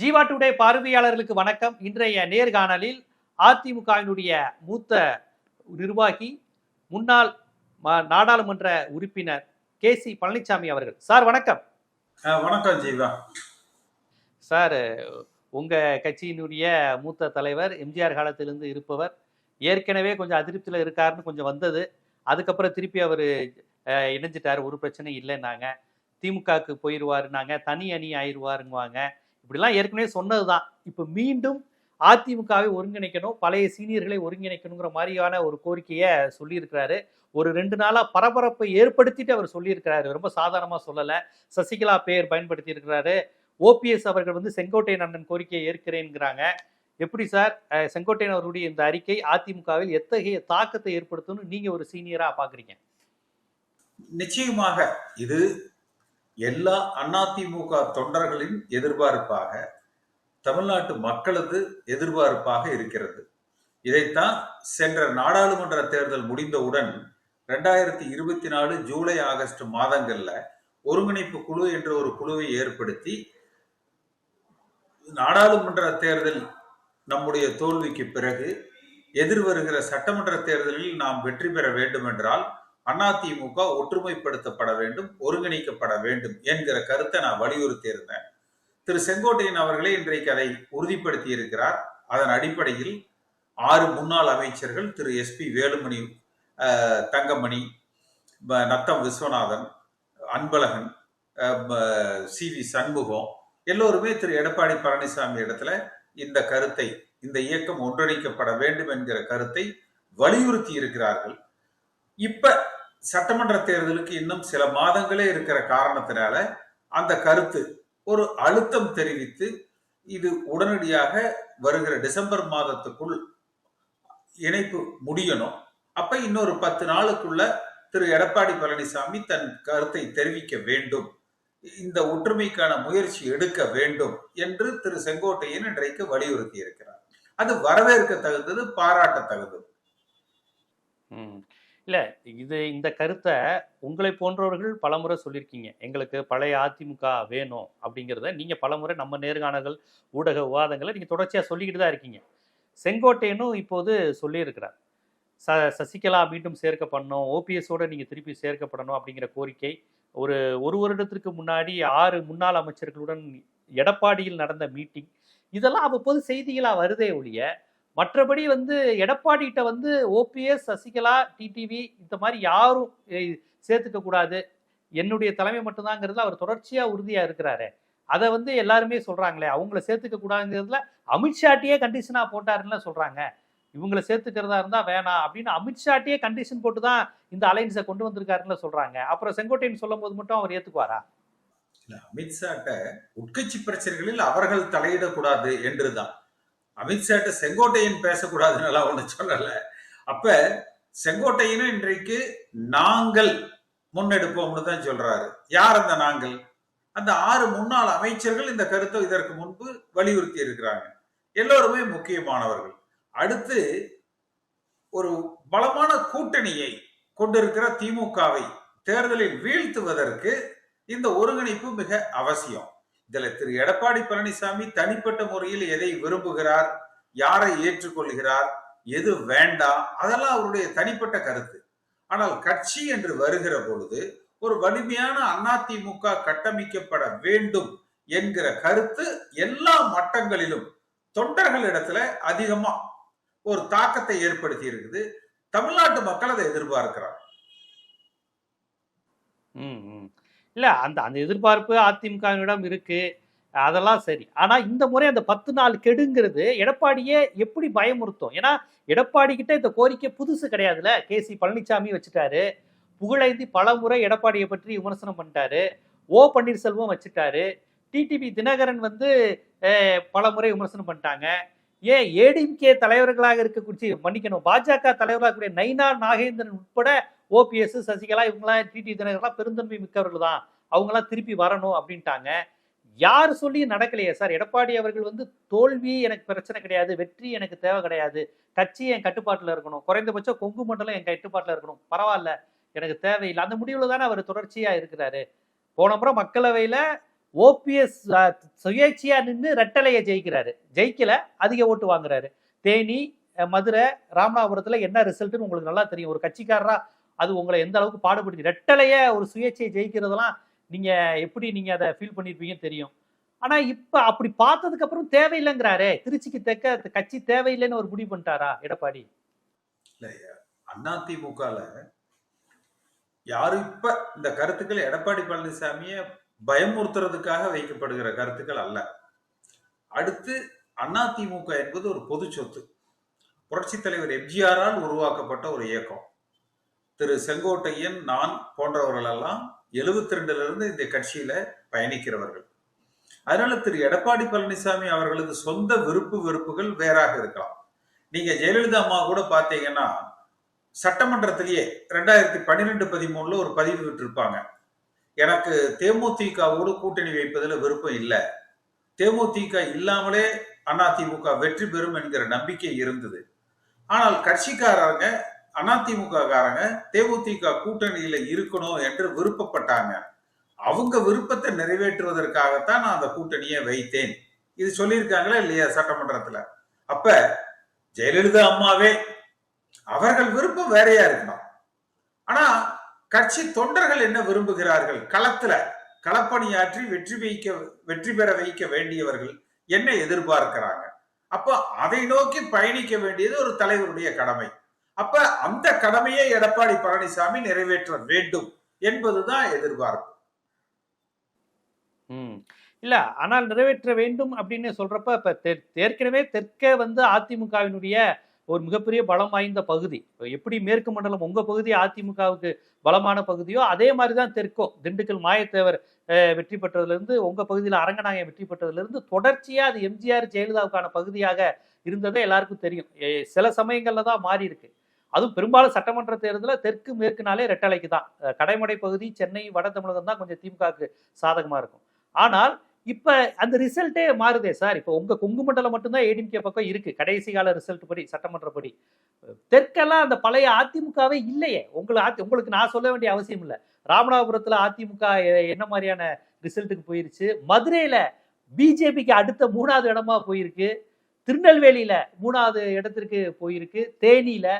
Jeeva today பார்வையாளர்களுக்கு வணக்கம். இன்றைய நேர்காணலில் அதிமுகவினுடைய மூத்த நிர்வாகி முன்னாள் நாடாளுமன்ற உறுப்பினர் கே சி பழனிசாமி அவர்கள். சார் வணக்கம். வணக்கம் ஜீவா. சார் உங்க கட்சியினுடைய மூத்த தலைவர் எம்ஜிஆர் காலத்திலிருந்து இருப்பவர் ஏற்கனவே கொஞ்சம் அதிருப்தியில் இருக்காருன்னு கொஞ்சம் வந்தது. அதுக்கப்புறம் திருப்பி அவர் இணைஞ்சிட்டார். ஒரு பிரச்சனை இல்லைன்னாங்க. திமுகவுக்கு போயிடுவாருன்னாங்க தனி அணி ஆயிடுவாருங்குவாங்க இப்படிலாம் ஏற்கனவே சொன்னது தான் இப்போ மீண்டும் அதிமுகவை ஒருங்கிணைக்கணும் பழைய சீனியர்களை ஒருங்கிணைக்கணுங்கிற மாதிரியான ஒரு கோரிக்கையை சொல்லியிருக்கிறாரு. ஒரு ரெண்டு நாளாக பரபரப்பை ஏற்படுத்திட்டு அவர் சொல்லியிருக்கிறாரு. ரொம்ப சாதாரணமாக சொல்லலை. சசிகலா பெயர் பயன்படுத்தி இருக்கிறாரு ஓபிஎஸ் அவர்கள் வந்து செங்கோட்டையன் அண்ணன் கோரிக்கையை ஏற்கிறேங்கிறாங்க எப்படி சார்? செங்கோட்டையன் அவருடைய இந்த அறிக்கை அதிமுகவில் எத்தகைய தாக்கத்தை ஏற்படுத்தும்னு நீங்க ஒரு சீனியரா பாக்குறீங்க? நிச்சயமாக இது எல்லா அதிமுக தொண்டர்களின் எதிர்பார்ப்பாக தமிழ்நாட்டு மக்களது எதிர்பார்ப்பாக இருக்கிறது. இதைத்தான் சென்ற நாடாளுமன்ற தேர்தல் முடிந்தவுடன் ரெண்டாயிரத்தி இருபத்தி நாலு ஜூலை ஆகஸ்ட் மாதங்கள்ல ஒருங்கிணைப்பு குழு என்ற ஒரு குழுவை ஏற்படுத்தி நாடாளுமன்ற தேர்தல் நம்முடைய தோல்விக்கு பிறகு எதிர்வருகிற சட்டமன்ற தேர்தலில் நாம் வெற்றி பெற வேண்டும் என்றால் அதிமுக ஒற்றுமைப்படுத்தப்பட வேண்டும் ஒருங்கிணைக்கப்பட வேண்டும் என்கிற கருத்தை நான் வலியுறுத்தி இருந்தேன் திரு செங்கோட்டையன் அவர்களே இன்றைக்கு அதை உறுதிப்படுத்தி இருக்கிறார் அதன் அடிப்படையில் ஆறு முன்னாள் அமைச்சர்கள் திரு S P Velumani Thangamani Natham Viswanathan Anbazhagan C V Shanmugam எல்லோருமே திரு எடப்பாடி பழனிசாமி இடத்துல இந்த கருத்தை இந்த இயக்கம் ஒன்றிணைக்கப்பட வேண்டும் என்கிற கருத்தை வலியுறுத்தி இருக்கிறார்கள் இப்ப சட்டமன்ற தேர்தலுக்கு இன்னும் சில மாதங்களே இருக்கிற காரணத்தினால அந்த கருத்து ஒரு அழுத்தம் தெரிவித்து இது உடனடியாக வருகிற டிசம்பர் மாதத்துக்குள் இணைப்பு முடியணும். அப்ப இன்னொரு பத்து நாளுக்குள்ள திரு. எடப்பாடி பழனிசாமி தன் கருத்தை தெரிவிக்க வேண்டும். இந்த ஒற்றுமைக்கான முயற்சி எடுக்க வேண்டும் என்று திரு. செங்கோட்டையன் இன்றைக்கு வலியுறுத்தி இருக்கிறார். அது வரவேற்க தகுந்தது பாராட்ட தகுந்தது ம். இல்லை இது இந்த கருத்தை உங்களை போன்றவர்கள் பலமுறை சொல்லியிருக்கீங்க. எங்களுக்கு பழைய அதிமுக வேணும் அப்படிங்கிறத நீங்கள் பலமுறை நம்ம நேர்காணல்கள் ஊடக விவாதங்களை நீங்கள் தொடர்ச்சியாக சொல்லிக்கிட்டு தான் இருக்கீங்க. செங்கோட்டையனும் இப்போது சொல்லியிருக்கிறார். ச சசிகலா மீண்டும் சேர்க்கப்படணும் ஓபிஎஸோடு நீங்கள் திருப்பி சேர்க்கப்படணும் அப்படிங்கிற கோரிக்கை ஒரு ஒரு வருடத்திற்கு முன்னாடி ஆறு முன்னாள் அமைச்சர்களுடன் எடப்பாடியில் நடந்த மீட்டிங் இதெல்லாம் அவ்வப்போது செய்திகளாக வருதே ஒழிய மற்றபடி வந்து எடப்பாடிகிட்ட வந்து ஓபிஎஸ் சசிகலா டிடிவி இந்த மாதிரி யாரும் சேர்த்துக்க கூடாது. என்னுடைய தலைமை மட்டும்தாங்கிறதுல அவர் தொடர்ச்சியாக உறுதியாக இருக்கிறாரு. அதை வந்து எல்லாருமே சொல்கிறாங்களே அவங்கள சேர்த்துக்க கூடாதுங்கிறதுல அமித்ஷாட்டியே கண்டிஷனாக போட்டாருன்னு சொல்கிறாங்க இவங்கள சேர்த்துக்கிறதா இருந்தால் வேணாம் அப்படின்னு அமித்ஷாட்டியே கண்டிஷன் போட்டு தான் இந்த அலைன்ஸை கொண்டு வந்திருக்காருன்னு சொல்கிறாங்க அப்புறம் செங்கோட்டையன் சொல்லும் போது மட்டும் அவர் ஏற்றுக்குவாரா அமித்ஷாட்ட உட்கட்சி பிரச்சனைகளில் அவர்கள் தலையிடக்கூடாது என்றுதான். அமித்ஷாட்ட செங்கோட்டையன் பேசக்கூடாதுன்னு ஒண்ணு சொல்லல. அப்ப செங்கோட்டையனும் இன்றைக்கு நாங்கள் முன்னெடுப்போம்னு தான் சொல்றாரு. யார் அந்த நாங்கள்? அந்த ஆறு முன்னாள் அமைச்சர்கள் இந்த கருத்தை இதற்கு முன்பு வலியுறுத்தி இருக்கிறாங்க. எல்லோருமே முக்கியமானவர்கள். அடுத்து ஒரு பலமான கூட்டணியை கொண்டிருக்கிற திமுகவை தேர்தலில் வீழ்த்துவதற்கு இந்த ஒருங்கிணைப்பு மிக அவசியம். இதுல திரு எடப்பாடி பழனிசாமி தனிப்பட்ட முறையில் எதை விரும்புகிறார் யாரை ஏற்றுக்கொள்கிறார் எது வேண்டாம் அதெல்லாம் அவருடைய தனிப்பட்ட கருத்து. ஆனால் கட்சி என்று வருகிற பொழுது ஒரு வலிமையான அதிமுக கட்டமைக்கப்பட வேண்டும் என்கிற கருத்து எல்லா மட்டங்களிலும் தொண்டர்களிடத்துல அதிகமா ஒரு தாக்கத்தை ஏற்படுத்தி இருக்குது. தமிழ்நாட்டு மக்கள் அதை எதிர்பார்க்கிறார் ம் ம். இல்லை அந்த அந்த எதிர்பார்ப்பு அதிமுகவிடம் இருக்கு. அதெல்லாம் சரி. ஆனால் இந்த முறை அந்த பத்து நாள் கெடுங்கிறது எடப்பாடியே எப்படி பயமுறுத்தும்? ஏன்னா எடப்பாடி கிட்ட இந்த கோரிக்கை புதுசு கிடையாதுல கே சி பழனிசாமி வச்சுட்டாரு. புகழைந்தி பல முறை எடப்பாடியை பற்றி விமர்சனம் பண்ணிட்டாரு. ஓ பன்னீர்செல்வம் வச்சுட்டாரு. டிடிபி தினகரன் வந்து பல முறை விமர்சனம் பண்ணிட்டாங்க. ஏன் ஏடிஎம்கே தலைவர்களாக இருக்கக்கூடிய மன்னிக்கணும் பாஜக தலைவராக கூடிய நைனா நாகேந்திரன் உட்பட ஓபிஎஸ் சசிகலா இவங்களாம் டிடி தினகரெல்லாம் பெருந்தன்மை மிக்கவர்கள் தான் அவங்களாம் திருப்பி வரணும் அப்படின்ட்டாங்க. யார் சொல்லி நடக்கலையே சார். எடப்பாடி அவர்கள் வந்து தோல்வி எனக்கு பிரச்சனை கிடையாது வெற்றி எனக்கு தேவை கிடையாது. கட்சி என் கட்டுப்பாட்டில் இருக்கணும். குறைந்தபட்சம் கொங்கு மண்டலம் என் கட்டுப்பாட்டில் இருக்கணும். பரவாயில்ல எனக்கு தேவையில்லை. அந்த முடிவில் தானே அவர் தொடர்ச்சியாக இருக்கிறாரு. போன முறை மக்களவையில் ஓபிஎஸ் சுயேட்சையா நின்று ரெட்டலையை ஜெயிக்கிறாரு. ஜெயிக்கல அதிக ஓட்டு வாங்குறாரு. தேனி மதுரை ராமநாதபுரத்தில் என்ன ரிசல்ட்னு உங்களுக்கு நல்லா தெரியும். ஒரு கட்சிக்காரராக அது உங்களை எந்த அளவுக்கு பாடுபடுத்தி ரெட்டலைய ஒரு சுயேட்சையை ஜெயிக்கிறதெல்லாம் நீங்க எப்படி நீங்க அதை ஃபீல் பண்ணிருப்பீங்கன்னு தெரியும். ஆனா இப்ப அப்படி பார்த்ததுக்கு அப்புறம் தேவையில்லைங்கிறாரே. திருச்சிக்கு தெக்க கட்சி தேவையில்லைன்னு ஒரு முடிவு பண்ணிட்டாரா எடப்பாடி? அதிமுகல யாரும் இப்ப இந்த கருத்துக்கள் எடப்பாடி பழனிசாமிய பயமுறுத்துறதுக்காக வைக்கப்படுகிற கருத்துக்கள் அல்ல. அடுத்து அதிமுக என்பது ஒரு பொது சொத்து. புரட்சி தலைவர் எம்ஜிஆரால் உருவாக்கப்பட்ட ஒரு இயக்கம். திரு செங்கோட்டையன் நான் போன்றவர்கள் எல்லாம் எழுபத்தி ரெண்டுல இருந்து இந்த கட்சியில பயணிக்கிறவர்கள். அதனால திரு எடப்பாடி பழனிசாமி அவர்களது சொந்த விருப்பு வெறுப்புகள் வேறாக இருக்கலாம். நீங்க ஜெயலலிதா அம்மா கூட பாத்தீங்கன்னா சட்டமன்றத்திலேயே ரெண்டாயிரத்தி பன்னிரெண்டு பதிமூணுல ஒரு பதிவு விட்டுருப்பாங்க. எனக்கு தேமுதிகவோடு கூட்டணி வைப்பதில் விருப்பம் இல்லை. தேமுதிக இல்லாமலே அதிமுக வெற்றி பெறும் என்கிற நம்பிக்கை இருந்தது. ஆனால் கட்சிக்காரங்க அதிமுக காரங்க தேமுதிக கூட்டணியில இருக்கணும் என்று விருப்பப்பட்டாங்க. அவங்க விருப்பத்தை நிறைவேற்றுவதற்காகத்தான் நான் அந்த கூட்டணியை வைத்தேன். இது சொல்லியிருக்காங்களா இல்லையா சட்டமன்றத்துல? அப்ப ஜெயலலிதா அம்மாவே அவர்கள் விருப்பம் வேறையா இருக்கலாம் ஆனா கட்சி தொண்டர்கள் என்ன விரும்புகிறார்கள்? களத்துல களப்பணியாற்றி வெற்றி வைக்க வெற்றி பெற வைக்க வேண்டியவர்கள் என்ன எதிர்பார்க்கிறாங்க? அப்ப அதை நோக்கி பயணிக்க வேண்டியது ஒரு தலைவருடைய கடமை. அப்ப அந்த கடமையை எடப்பாடி பழனிசாமி நிறைவேற்ற வேண்டும் என்பதுதான் எதிர்பார்ப்பு. இல்ல ஆனால் நிறைவேற்ற வேண்டும் அப்படின்னு சொல்றப்ப இப்ப ஏற்கனவே தெற்கே வந்து அதிமுகவினுடைய ஒரு மிகப்பெரிய பலம் வாய்ந்த பகுதி. எப்படி மேற்கு மண்டலம் உங்க பகுதி அதிமுகவுக்கு பலமான பகுதியோ அதே மாதிரி தான் திண்டுக்கல் மாயத்தேவர் அஹ், வெற்றி பெற்றதுல இருந்து உங்க பகுதியில் அரங்கநாயகம் வெற்றி பெற்றதுல இருந்து தொடர்ச்சியா அது எம்ஜிஆர் ஜெயலலிதாவுக்கான பகுதியாக இருந்ததே எல்லாருக்கும் தெரியும். சில சமயங்கள்ல தான் மாறி இருக்கு அதுவும் பெரும்பாலும் சட்டமன்ற தேர்தலில் தெற்கு மேற்குனாலே ரெட்டலைக்கு தான். கடைமடை பகுதி சென்னை வட தமிழகம் தான் கொஞ்சம் திமுகவுக்கு சாதகமாக இருக்கும். ஆனால் இப்போ அந்த ரிசல்ட்டே மாறுதே சார். இப்போ உங்கள் கொங்கு மண்டலம் மட்டும்தான் ஏடிஎம்கே பக்கம் இருக்குது கடைசி கால ரிசல்ட் படி சட்டமன்றப்படி தெற்கெல்லாம் அந்த பழைய அதிமுகவே இல்லையே. உங்களை அதி- உங்களுக்கு நான் சொல்ல வேண்டிய அவசியம் இல்லை. ராமநாதபுரத்தில் அதிமுக என்ன மாதிரியான ரிசல்ட்டுக்கு போயிருச்சு? மதுரையில் பிஜேபிக்கு அடுத்த மூணாவது இடமா போயிருக்கு. திருநெல்வேலியில் மூணாவது இடத்திற்கு போயிருக்கு. தேனியில்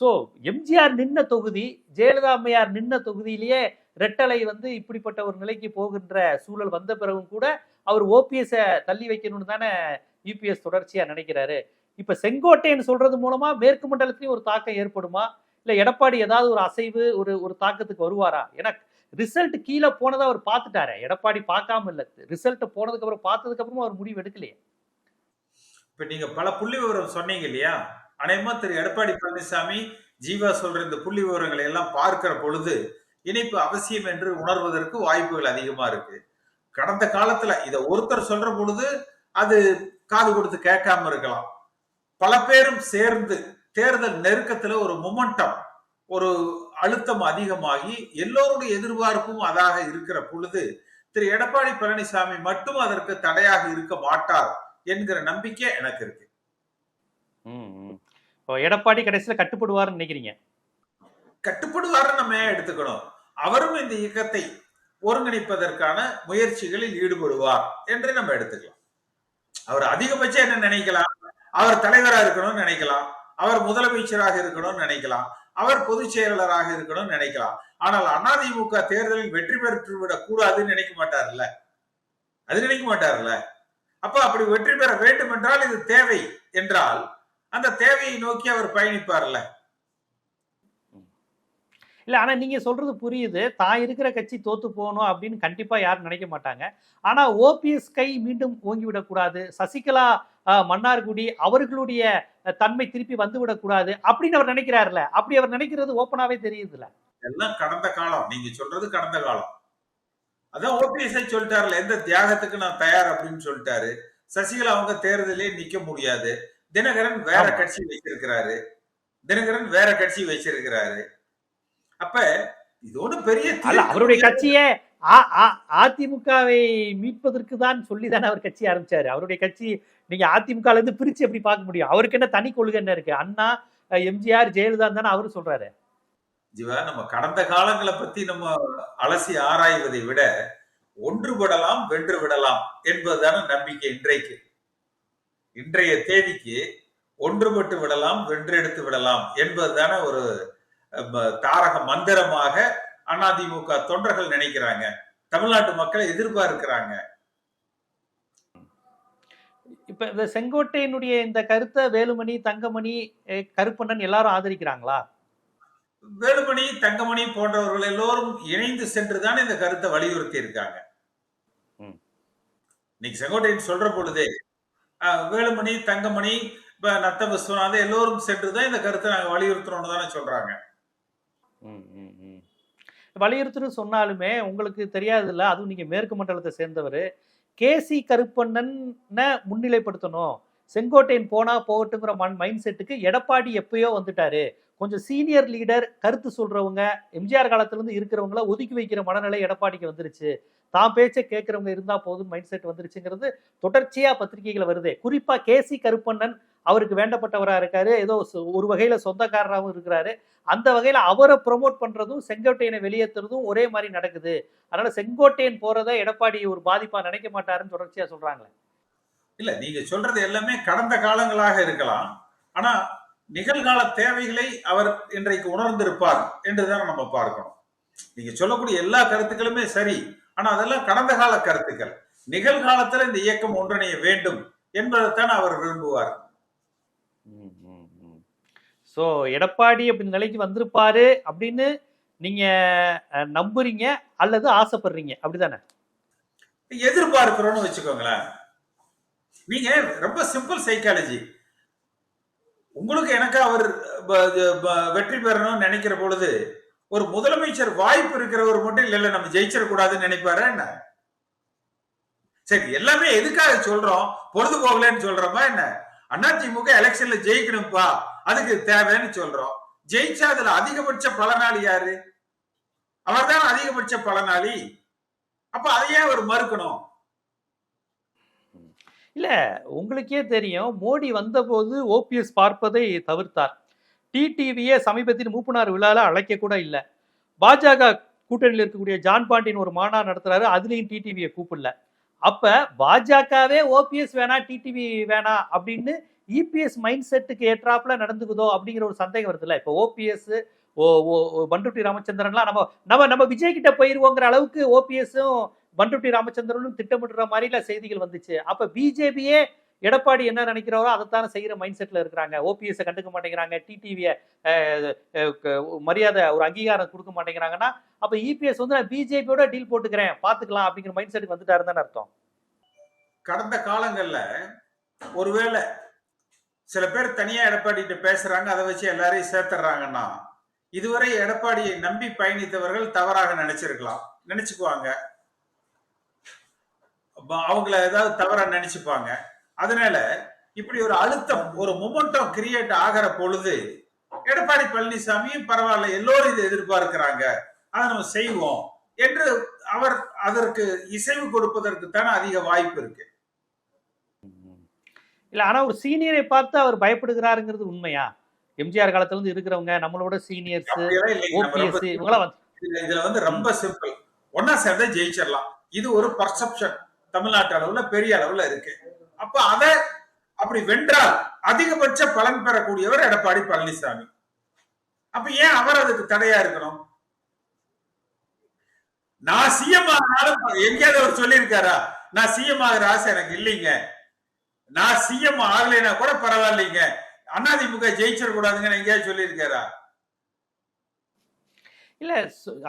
ஸோ எம்ஜிஆர் நின்ன தொகுதி ஜெயலலிதா அம்மையார் நின்ன தொகுதியிலேயே ரெட்டலை வந்து இப்படிப்பட்ட ஒரு நிலைக்கு போகின்ற சூழல் வந்த பிறகும் கூட அவர் ஓபிஎஸை தள்ளி வைக்கணும்னு தானே யூபிஎஸ் தொடர்ச்சியாக நினைக்கிறாரு. இப்போ செங்கோட்டைன்னு சொல்றது மூலமா மேற்கு மண்டலத்திலையும் ஒரு தாக்கம் ஏற்படுமா? இல்லை எடப்பாடி ஏதாவது ஒரு அசைவு ஒரு ஒரு தாக்கத்துக்கு வருவாரா? ஏன்னா ரிசல்ட் கீழே போனதை அவர் பார்த்துட்டாரு. எடப்பாடி பார்க்காம இல்லை. ரிசல்ட் போனதுக்கு அப்புறம் பார்த்ததுக்கு அப்புறமா அவர் முடிவு எடுக்கலையே. இப்போ நீங்க பல புள்ளி விவரம் சொன்னீங்க இல்லையா? அநேகமா திரு எடப்பாடி பழனிசாமி ஜீவா சொல்ற இந்த புள்ளி விவரங்களை எல்லாம் பார்க்கிற பொழுது இணைப்பு அவசியம் என்று உணர்வதற்கு வாய்ப்புகள் அதிகமா இருக்கு. கடந்த காலத்துல இத ஒருத்தர் சொல்ற பொழுது அது காது கொடுத்து கேட்காம இருக்கலாம். பல பேரும் சேர்ந்து தேர்தல் நெருக்கத்துல ஒரு மொமெண்டம் ஒரு அழுத்தம் அதிகமாகி எல்லோருடைய எதிர்பார்ப்பும் அதாக இருக்கிற பொழுது திரு எடப்பாடி பழனிசாமி மட்டும் அதற்கு தடையாக இருக்க மாட்டார் என்கிற நம்பிக்கை எனக்கு இருக்கு. எடப்பாடி கடைசியில கட்டுப்படுவார்னு நினைக்கிறீங்க? கட்டுப்படுவாருன்னு நம்ம ஏன் எடுத்துக்கணும்? அவரும் இந்த இயக்கத்தை ஒருங்கிணைப்பதற்கான முயற்சிகளில் ஈடுபடுவார் என்று நம்ம எடுத்துக்கலாம். அவர் அதிகபட்சம் என்ன நினைக்கலாம்? அவர் தலைவரா இருக்கணும்னு நினைக்கலாம். அவர் முதலமைச்சராக இருக்கணும்னு நினைக்கலாம். அவர் பொதுச் செயலாளராக இருக்கணும்னு நினைக்கலாம். ஆனால் அதிமுக தேர்தலில் வெற்றி பெற்று விடக் கூடாதுன்னு நினைக்க மாட்டார்ல? அது நினைக்க மாட்டார்ல? அப்ப அப்படி வெற்றி பெற வேண்டும் என்றால் இது தேவை என்றால் அந்த தேவையை நோக்கி அவர் பயணிப்பார்ல. இல்ல ஆனா நீங்க சொல்றது புரியுது. தான் இருக்கிற கட்சி தோத்து போகணும் அப்படின்னு கண்டிப்பா யாரும் நினைக்க மாட்டாங்க. ஆனா ஓபிஎஸ் கை மீண்டும் ஓங்கிவிடக்கூடாது சசிகலா அஹ், மன்னார்குடி அவர்களுடைய தன்மை திருப்பி வந்து விடக்கூடாது அப்படின்னு அவர் நினைக்கிறாருல. அப்படி அவர் நினைக்கிறது ஓப்பனாவே தெரியுதுல்ல. எல்லாம் கடந்த காலம். நீங்க சொல்றது கடந்த காலம். அதான் ஓபிஎஸ்ஐ சொல்லிட்டாருல எந்த தியாகத்துக்கு நான் தயார் அப்படின்னு சொல்லிட்டாரு. சசிகலா அவங்க தேர்தலே நிக்க முடியாது. தினகரன் வேற. கட்சி வச்சிருக்கிறாரு. தினகரன் வேற கட்சி வச்சிருக்கிறாரு. அப்ப இது ஒண்ணும் பெரிய அவருடைய. கட்சியே அதிமுகவை மீட்பதற்கு தான் சொல்லி தானே அவர் கட்சி ஆரம்பிச்சாரு. அவருடைய கட்சி நீங்க அதிமுகல இருந்து பிரிச்சு எப்படி பார்க்க முடியும்? அவருக்கு என்ன தனி கொள்கை என்ன இருக்கு? அண்ணா எம்ஜிஆர் ஜெயலலிதா தானே அவரு சொல்றாரு. ஜீவா நம்ம கடந்த காலங்களை பத்தி நம்ம அலசி ஆராய்வதை விட ஒன்றுபடலாம் வென்று விடலாம் என்பதுதான நம்பிக்கை இன்றைக்கு. இன்றைய தேதிக்கு ஒன்றுபட்டு விடலாம் வென்றெடுத்து விடலாம் என்பதுதான ஒரு தாரக மந்திரமாக அதிமுக தொண்டர்கள் நினைக்கிறாங்க. தமிழ்நாட்டு மக்களை எதிர்பார்க்கிறாங்க. இப்ப இந்த செங்கோட்டையினுடைய இந்த கருத்தை வேலுமணி தங்கமணி கருப்பண்ணன் எல்லாரும் ஆதரிக்கிறாங்களா? வேலுமணி தங்கமணி போன்றவர்கள் எல்லோரும் இணைந்து சென்றுதான் இந்த கருத்தை வலியுறுத்தி இருக்காங்க. இன்னைக்கு செங்கோட்டையன் சொல்ற பொழுதே வேலுமணி தங்கமணி இப்ப நத்த விஸ்வநாதன் எல்லோரும் சென்றுதான் இந்த கருத்தை நாங்கள் வலியுறுத்துறோம்னு தானே சொல்றாங்க. ம், ம், ம். வலியுறுத்துன்னு சொன்னாலுமே உங்களுக்கு தெரியாதுல்ல அதுவும் நீங்க மேற்கு மண்டலத்தை சேர்ந்தவர். கேசி கருப்பண்ணன்ன முன்னிலைப்படுத்தணும். செங்கோட்டையன் போனா போகட்டுங்கிற மண் மைண்ட் செட்டுக்கு எடப்பாடி எப்பயோ வந்துட்டாரு. கொஞ்சம் சீனியர் லீடர் கருத்து சொல்றவங்க எம்ஜிஆர் காலத்துல இருந்து இருக்கிறவங்கள ஒதுக்கி வைக்கிற மனநிலை எடப்பாடிக்கு வந்துருச்சு. தான் பேச்சை கேட்கறவங்க இருந்தா போதும் மைண்ட் செட் வந்துருச்சுங்கிறது தொடர்ச்சியா பத்திரிகைகள் வருது. குறிப்பா கேசி கருப்பண்ணன் அவருக்கு வேண்டப்பட்டவரா இருக்காரு ஏதோ ஒரு வகையில சொந்தக்காரராகவும் இருக்கிறாரு. அந்த வகையில அவரை ப்ரொமோட் பண்றதும் செங்கோட்டையனை வெளியேற்றுறதும் ஒரே மாதிரி நடக்குது. அதனால செங்கோட்டையன் போகிறத எடப்பாடி ஒரு பாதிப்பா நினைக்க மாட்டாருன்னு தொடர்ச்சியா சொல்கிறாங்களே இல்ல நீங்க சொல்றது எல்லாமே கடந்த காலங்களாக இருக்கலாம். ஆனா நிகழ்கால தேவைகளை அவர் இன்றைக்கு உணர்ந்திருப்பார் என்றுதான் நம்ம பார்க்கணும். நீங்க சொல்லக்கூடிய எல்லா கருத்துக்களுமே சரி ஆனா அதெல்லாம் கடந்த கால கருத்துக்கள். நிகழ்காலத்துல இந்த இயக்கம் ஒன்றிணைய வேண்டும் என்பதைத்தான் அவர் விரும்புவார். ஸோ எடப்பாடி அப்படி நிலைக்கு வந்திருப்பாரு அப்படின்னு நீங்க நம்புறீங்க அல்லது ஆசைப்படுறீங்க? அப்படிதானே? எதிர்பார்க்கிறோம்னு வச்சுக்கோங்களேன். நீங்க ரொம்ப சிம்பிள் சைக்காலஜி உங்களுக்கு எனக்கு அவர் வெற்றி பெறணும்னு நினைக்கிற பொழுது ஒரு முதலமைச்சர் வாய்ப்பு இருக்கிறவர் மட்டும் இல்ல இல்ல நம்ம ஜெயிச்சிடக்கூடாதுன்னு நினைப்பாரா என்ன? சரி எல்லாமே எதுக்காக சொல்றோம்? பொழுது போகலன்னு சொல்றோமா என்ன? அதிமுக எலெக்ஷன்ல ஜெயிக்கணும்ப்பா அதுக்கு தேவைன்னு சொல்றோம். ஜெயிச்சா அதுல அதிகபட்ச பலனாளி யாரு? அவர்தான் அதிகபட்ச பலனாளி. அப்ப அதையே அவர் மறுக்கணும். இல்லை உங்களுக்கே தெரியும் மோடி வந்தபோது ஓபிஎஸ் பார்ப்பதை தவிர்த்தார். டிடிவியை சமீபத்தில் மூப்பனார் விழாவில் அழைக்க கூட இல்லை. பாஜக கூட்டணியில் இருக்கக்கூடிய ஜான் பாண்டியன் ஒரு மாநாடு நடத்துறாரு அதுலேயும் டிடிவியை கூப்பிடல. அப்ப பாஜகவே ஓபிஎஸ் வேணா டிடிவி வேணா அப்படின்னு இபிஎஸ் மைண்ட் செட்டுக்கு ஏற்றாப்புல நடந்துக்குதோ அப்படிங்கிற ஒரு சந்தேகம் வருதுல்ல. இப்போ ஓபிஎஸ் ஓ ஓ ஓ, பண்டுட்டி ராமச்சந்திரன்லாம் நம்ம நம்ம நம்ம விஜய் கிட்ட போயிருவோங்கிற அளவுக்கு ஓபிஎஸும் பண்டுட்டி ராமச்சந்திரனும் திட்டமிடுற மாதிரில செய்திகள் வந்துச்சு. அப்ப பிஜேபியே எடப்பாடி என்ன நினைக்கிறாரோ அதைத்தானே செய்யற மைண்ட் செட்ல இருக்கிறாங்க ஓபிஎஸ் கண்டுக்க மாட்டேங்கிறாங்க. டிடிவியை மரியாதை ஒரு அங்கீகாரம் கொடுக்க மாட்டேங்கிறாங்கன்னா அப்ப இபிஎஸ் வந்து நான் பிஜேபியோட டீல் போட்டுக்கிறேன். பாத்துக்கலாம் அப்படிங்கிற மைண்ட் செட்டுக்கு வந்துட்டாருன்னு அர்த்தம். கடந்த காலங்கள்ல ஒருவேளை சில பேர் தனியா எடப்பாடிகிட்ட பேசுறாங்க அதை வச்சு எல்லாரையும் சேர்த்துறாங்கன்னா இதுவரை எடப்பாடியை நம்பி பயணித்தவர்கள் தவறாக நினைச்சிருக்கலாம். நினைச்சுக்குவாங்க. அவங்கள ஏதாவது தவறா நினைச்சுப்பாங்க. அதனால இப்படி ஒரு அழுத்தம் ஒரு மொமெண்டம் கிரியேட் ஆகிற பொழுது எடப்பாடி பழனிசாமியும் பரவாயில்ல எல்லோரும் இதை எதிர்பார்க்கிறாங்க. அதை நம்ம செய்வோம் என்று அவர் அதற்கு இசைவு கொடுப்பதற்கு தானே அதிக வாய்ப்பு இருக்கு. இல்ல ஆனா ஒரு சீனியரை பார்த்து அவர் பயப்படுகிறாருங்கிறது உண்மையா? எம்ஜிஆர் காலத்துல இருந்து இருக்கிறவங்க நம்மளோட சீனியர்ஸ் ஓபிஎஸ் இதுல வந்து ரொம்ப சிம்பிள் ஒன்னா சேர்ந்தா ஜெயிச்சிடலாம். இது ஒரு பர்செப்ஷன் தமிழ்நாட்டு அளவுல பெரிய அளவுல இருக்கு. அப்ப அத அப்படி வென்றால் அதிகபட்ச பலன் பெறக்கூடியவர் எடப்பாடி பழனிசாமி. அப்ப ஏன் அவர் அதுக்கு தடையா இருக்கணும்? நான் சிஎம் ஆனாலும் எங்கேயாவது அவர் சொல்லியிருக்காரா? நான் சிஎம் ஆகிற ஆசை எனக்கு இல்லைங்க. நான் சிஎம் ஆகலைன்னா கூட பரவாயில்லைங்க. அதிமுக ஜெயிச்சிட கூடாதுங்கன்னு எங்கேயாவது சொல்லியிருக்காரா? இல்ல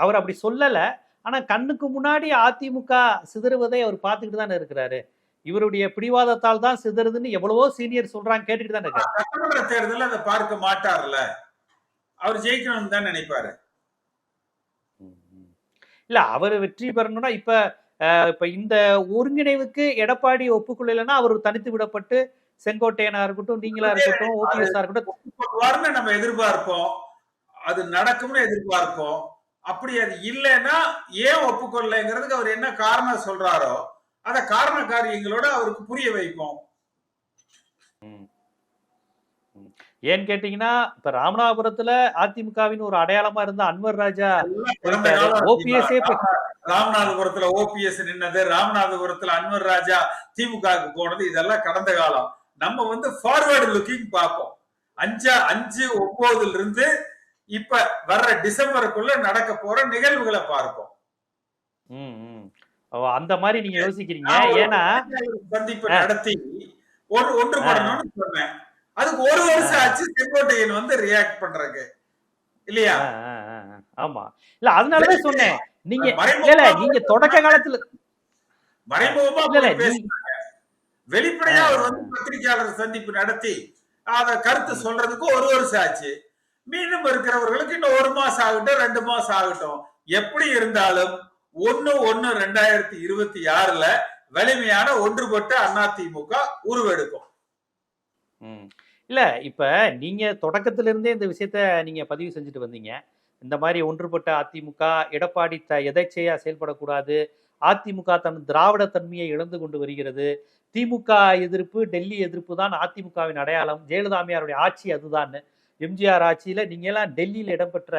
அவர் அப்படி சொல்லல. ஆனா கண்ணுக்கு முன்னாடி அதிமுக சிதறுவதை அவர் பார்த்துக்கிட்டு தானே இருக்கிறாரு. இவருடைய பிடிவாதத்தால் தான் சிதறுதுன்னு எவ்வளவோ சீனியர் சொல்றாங்க கேட்டுக்கிட்டு தானே சட்டமன்ற தேர்தலில் அதை பார்க்க மாட்டார்ல. அவர் ஜெயிக்கணும்னு தான் நினைப்பாரு. இல்ல அவர் வெற்றி பெறணும்னா இப்ப இப்ப இந்த ஒருங்கிணைவுக்கு எடப்பாடி ஒப்புக்கொள்ளலைன்னா அவர் தனித்து விடப்பட்டு செங்கோட்டையனா இருக்கட்டும் நீங்களா இருக்கட்டும் ஓபிஎஸ்ஆ இருக்கட்டும். நம்ம எதிர்பார்ப்போம். அது நடக்கும்னு எதிர்பார்ப்போம். அப்படி அது இல்லைன்னா ஏன் ஒப்புக்கொள்ளலைங்கிறதுக்கு அவர் என்ன காரணம் சொல்றாரோ அத காரண காரியங்களோட அவருக்கு புரிய வைப்போம். ஏன்னு கேட்டீங்கன்னா இப்ப ராமநாதபுரத்துல அதிமுகவின் ஒரு அடையாளமா இருந்த அன்வர் ராஜா ஓபிஎஸ்ஏ ராமநாதபுரத்துல ஓபிஎஸ் நின்னது ராமநாதபுரத்துல அன்வர் ராஜா திமுகவுக்கு போனது இதெல்லாம் கடந்த காலம். நம்ம வந்து ஃபார்வர்டு லுக்கிங் பார்ப்போம். அஞ்சா அஞ்சு ஒன்பதுல இருந்து இப்ப வர்ற டிசம்பருக்குள்ள நடக்க போற நிகழ்வுகளை பார்ப்போம். அந்த மாதிரி நீங்க யோசிக்கிறீங்க. ஒரு ஏன்னா சந்திப்பு நடத்தி ஒன்று ஒன்றுபடணும்னு சொன்னேன். அதுக்கு ஒரு வருஷம் ஆச்சு செங்கோட்டையன் வந்து ரியாக்ட் பண்றதுக்கு. இல்லையா. ஆமா. இல்ல அதனாலதான் சொன்னேன். நீங்க இல்ல நீங்க தொடக்க காலத்துல மறைமுகமா வெளிப்படையா அவர் வந்து பத்திரிகையாளர் சந்திப்பு நடத்தி அத கருத்து சொல்றதுக்கு ஒரு வருஷம் ஆச்சு. மீண்டும் இருக்கிறவர்களுக்கு இன்னும் ஒரு மாசம் ஆகட்டும் ரெண்டு மாசம் ஆகட்டும். எப்படி இருந்தாலும் ஒன்னு ஒன்னு ரெண்டாயிரத்தி இருபத்தி ஆறுல வலிமையான ஒன்றுபட்ட அதிமுக உருவெடுக்கும். ம். இல்ல இப்ப நீங்க தொடக்கத்துல இருந்தே இந்த விஷயத்த நீங்க பதிவு செஞ்சுட்டு வந்தீங்க. இந்த மாதிரி ஒன்றுபட்ட அதிமுக எடப்பாடி த எதேச்சையா செயல்படக்கூடாது. அதிமுக தன் திராவிட தன்மையை இழந்து கொண்டு வருகிறது. திமுக எதிர்ப்பு டெல்லி எதிர்ப்பு தான் அதிமுகவின் அடையாளம். ஜெயலலிதாமியாருடைய ஆட்சி அதுதான். எம்ஜிஆர் ஆட்சியில நீங்க எல்லாம் டெல்லியில இடம்பெற்ற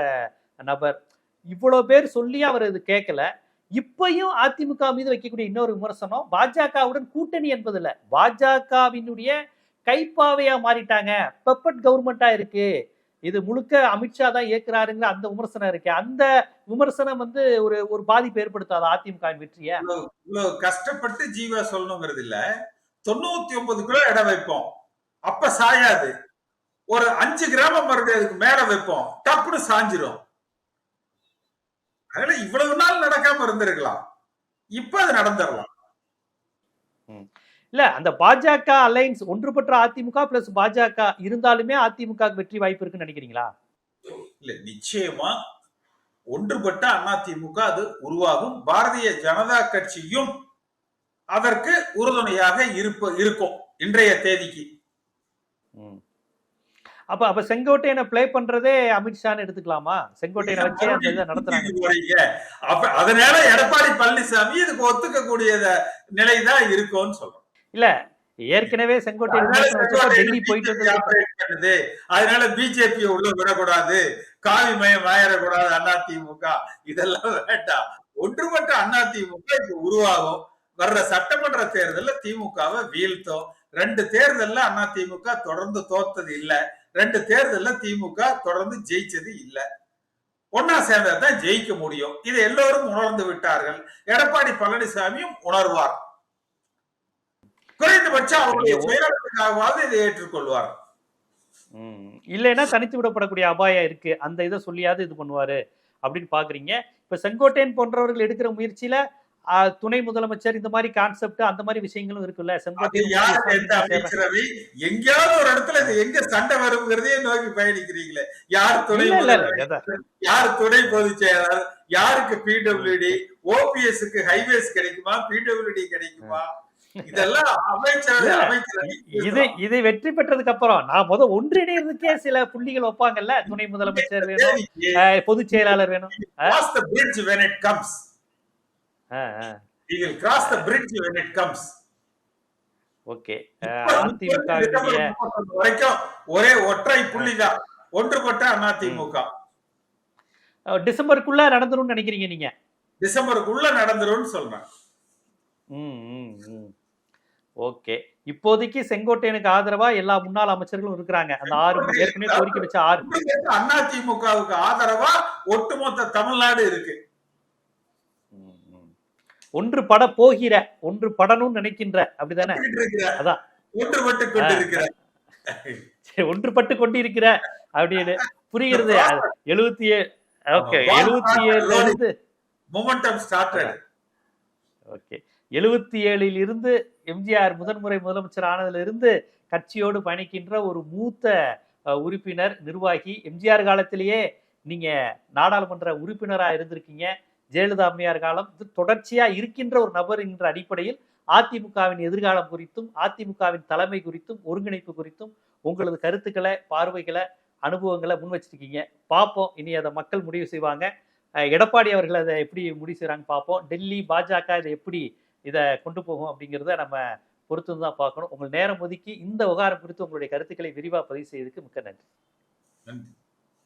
நபர். இவ்வளவு பேர் சொல்லி அவர் இது கேட்கல. இப்பயும் அதிமுக மீது வைக்கக்கூடிய இன்னொரு விமர்சனம் பாஜகவுடன் கூட்டணி என்பதில் பாஜகவினுடைய கைப்பாவையா மாறிட்டாங்க. பெப்பட் கவர்மெண்டா இருக்கு. இது முழுக்க அமித்ஷா தான் இயக்குறாருங்கிற அந்த விமர்சனம் இருக்கு. அந்த விமர்சனம் வந்து ஒரு ஒரு பாதிப்பு ஏற்படுத்தாத அதிமுக வெற்றிய? கஷ்டப்பட்டு ஜீவா சொல்லணுங்கிறது இல்ல. தொண்ணூத்தி ஒன்பது இடம் வைப்போம். அப்ப சாயாது ஒரு அஞ்சு கிராமம் மறுபடியும் அதுக்கு மேல வைப்போம். டப்புன்னு சாஞ்சிரும். அதனால இவ்வளவு நாள் நடக்காம இருந்திருக்கலாம். இப்ப அது நடந்துடலாம் இல்ல அந்த பாஜக அலைன்ஸ் ஒன்றுபட்ட அதிமுக பிளஸ் பாஜக இருந்தாலுமே அதிமுக வெற்றி வாய்ப்பு இருக்குன்னு நினைக்கிறீங்களா? இல்ல நிச்சயமா ஒன்றுபட்ட அதிமுக அது உருவாகும். பாரதிய ஜனதா கட்சியும் அதற்கு உறுதுணையாக இருப்ப இருக்கும் இன்றைய தேதிக்கு. அப்ப அப்ப செங்கோட்டையனை ப்ளே பண்றதே அமித்ஷான்னு எடுத்துக்கலாமா? செங்கோட்டையனை வச்சே அந்த இதை நடத்துறாங்க. அப்ப அதனால எடப்பாடி பழனிசாமி இதுக்கு ஒத்துக்கக்கூடிய நிலைதான் இருக்கும்னு சொல்றோம். இல்ல ஏற்கனவே செங்கோட்டையன் டெல்லி போயிட்டு அதனால பிஜேபி உள்ள விடக்கூடாது. காவி மயம் ஆயிடக்கூடாது அதிமுக இதெல்லாம் வேண்டாம். ஒன்றுபட்ட அதிமுக இப்ப உருவாகும். வர்ற சட்டமன்ற தேர்தல்ல திமுகவை வீழ்த்தும். ரெண்டு தேர்தல்ல அதிமுக தொடர்ந்து தோத்தது இல்ல. ரெண்டு தேர்தல்ல திமுக தொடர்ந்து ஜெயிச்சது இல்ல. ஒன்னா சேர்ந்தா தான் ஜெயிக்க முடியும். இதை எல்லோரும் உணர்ந்து விட்டார்கள். எடப்பாடி பழனிசாமியும் உணர்வார். குறைந்தபட்சம் அவருடைய சுயநலத்துக்காகவாவது இதை ஏற்றுக்கொள்வார். இல்லைன்னா தனித்து விடப்படக்கூடிய அபாயம் இருக்கு. அந்த இதை சொல்லியாவது இது பண்ணுவாரு. அப்படின்னு பாக்குறீங்க. இப்ப செங்கோட்டையன் போன்றவர்கள் எடுக்கிற முயற்சியில துணை முதலமைச்சர் இந்த மாதிரி கான்செப்ட் அந்த மாதிரி விஷயங்களும் இருக்குல்ல. செங்கோட்டையன் எங்கேயாவது ஒரு இடத்துல இது எங்க சண்டை வருங்கிறதையே நோக்கி பயணிக்கிறீங்களே. யார் துணை. யார் துணை பொதுச் செயலாளர்? யாருக்கு பிடபிள்யூடி ஓபிஎஸ்க்கு ஹைவேஸ் கிடைக்குமா? பிடபிள்யூடி கிடைக்குமா? இது இது வெற்றி பெற்றதுக்கு அப்புறம் நான் முத ஒன்றிணைறதுக்கே சில புள்ளிகள் வைப்பாங்கல்ல துணை முதலமைச்சர் வேணும் பொதுச் செயலாளர் வேணும். We will cross the bridge when it comes. Okay. வரைக்கும் ஒரே ஒற்றை புள்ளிதான். ஒன்றுபட்ட அதிமுக. டிசம்பருக்குள்ள நடந்துரும்னு நினைக்கிறீங்க நீங்க? டிசம்பருக்குள்ள நடந்துரும்னு சொல்றேன். ஓகே. இப்போதைக்கு செங்கோட்டையனுக்கு ஆதரவா எல்லா முன்னாள் அமைச்சர்களும் இருக்கிறாங்க. அந்த ஆறு ஏற்கனவே கோரிக்கை வச்ச ஆறு. அதிமுகவுக்கு ஆதரவா ஒட்டுமொத்த தமிழ்நாடு இருக்கு. ஒன்று பட போகிற ஒன்று படணும்னு நினைக்கின்ற அப்படிதானே? இருக்கிற அதான். ஒன்றுபட்டு ஒன்றுபட்டு கொண்டிருக்கிற அப்படின்னு புரிகிறது. எழுபத்தி ஏழு ஓகே. எழுபத்தி ஏழுல இருந்து மொமெண்டம் ஸ்டார்டட் ஓகே. எழுபத்தி ஏழில் இருந்து எம்ஜிஆர் முதன்முறை முதலமைச்சர் ஆனதுல இருந்து கட்சியோடு பயணிக்கின்ற ஒரு மூத்த உறுப்பினர் நிர்வாகி. எம்ஜிஆர் காலத்திலேயே நீங்க நாடாளுமன்ற உறுப்பினரா இருந்திருக்கீங்க. ஜெயலலிதா அம்மையார் காலம் இது தொடர்ச்சியா இருக்கின்ற ஒரு நபர் என்ற அடிப்படையில் அதிமுகவின் எதிர்காலம் குறித்தும் அதிமுகவின் தலைமை குறித்தும் ஒருங்கிணைப்பு குறித்தும் உங்களது கருத்துக்களை பார்வைகளை அனுபவங்களை முன் வச்சிருக்கீங்க பார்ப்போம். இனி அதை மக்கள் முடிவு செய்வாங்க. எடப்பாடி அவர்கள் அதை எப்படி முடிவு செய்கிறாங்க பார்ப்போம். டெல்லி பாஜக இதை எப்படி இதை கொண்டு போகும் அப்படிங்கிறத நம்ம பொறுத்து தான் பார்க்கணும். உங்கள் நேரம் ஒதுக்கி இந்த விவகாரம் குறித்து உங்களுடைய கருத்துக்களை விரிவாக பதிவு செய்ததுக்கு மிக்க நன்றி. நன்றி.